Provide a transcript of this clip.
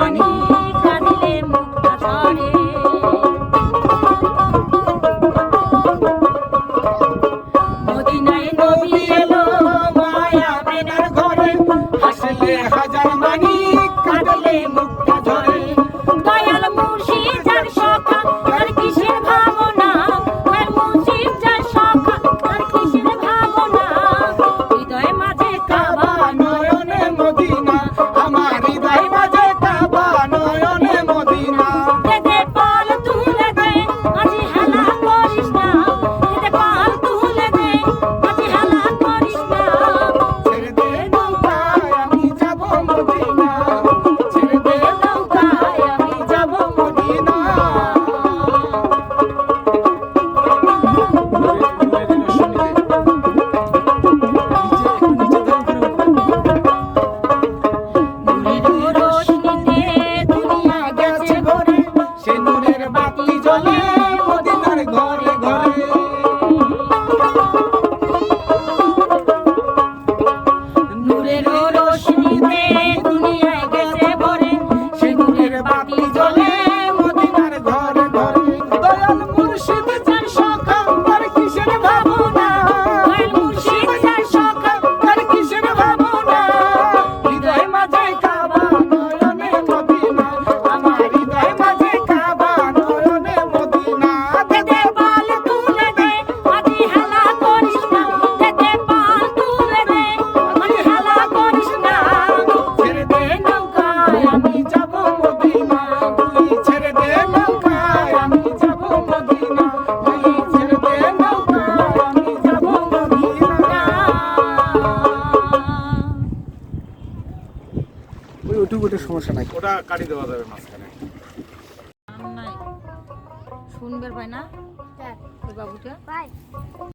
money. YouTube ওটা সমস্যা নাই। ওটা কাটি দেওয়া যাবে মাঝখানে। শুনবে পায় না? হ্যাঁ। বাবুটা?